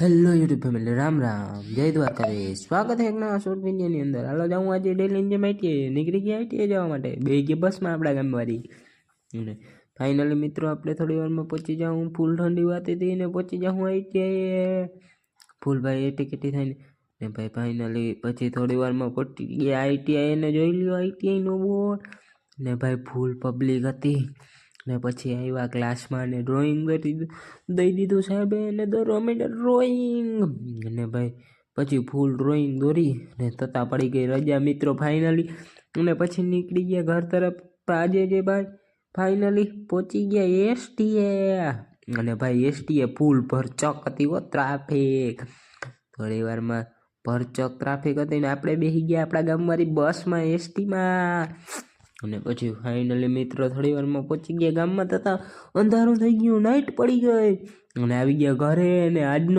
Hello YouTube family, Ram Ram. જય દ્વારકાધીશ. સ્વાગત છે એક નવા શોર્ટ વિડીયોની અંદર. હાલો જાઉં આજે ડેલી જેમ આઈટીએ નીકળી ગયા આઈટીએ જવા માટે? બે ગયા બસમાં આપણા ગામવાળી અને ફાઇનલી મિત્રો, આપણે થોડી વારમાં પહોંચી જાઉં. ફૂલ ઠંડી વાત હતી ને પહોંચી જાઉં આઈટીઆઈ ફૂલભાઈ એટીકેટી ટિકિટી થઈને ને ભાઈ ફાઇનલી પછી થોડી વારમાં પહોંચી ગયા. આઈટીઆઈ એને જોઈ લ્યો આઈટીઆઈનો બોર્ડ. ને ભાઈ ફૂલ પબ્લિક હતી. ને પછી આવ્યા ક્લાસમાં ને ડ્રોઈંગ કરી દઈ દીધું સાહેબે ને દોરો મીટર ડ્રોઈંગ અને ભાઈ, પછી ફૂલ ડ્રોઈંગ દોરી ને તતા પડી ગઈ રજા મિત્રો ફાઇનલી અને પછી નીકળી ગયા ઘર તરફ. આજે જે ભાઈ ફાઇનલી પહોંચી ગયા એસટીએ અને ભાઈ એસટીએ ફૂલ ભરચક હતી હો ટ્રાફિક થોડી વારમાં ભરચક ટ્રાફિક હતી ને આપણે બેસી ગયા આપણા ગામવાળી બસમાં એસટીમાં અને પછી ફાઇનલી મિત્રો થોડી વારમાં પહોંચી ગયા ગામમાં તથા અંધારું થઈ ગયું નાઇટ પડી ગઈ. અને આવી ગયા ઘરે અને આજનો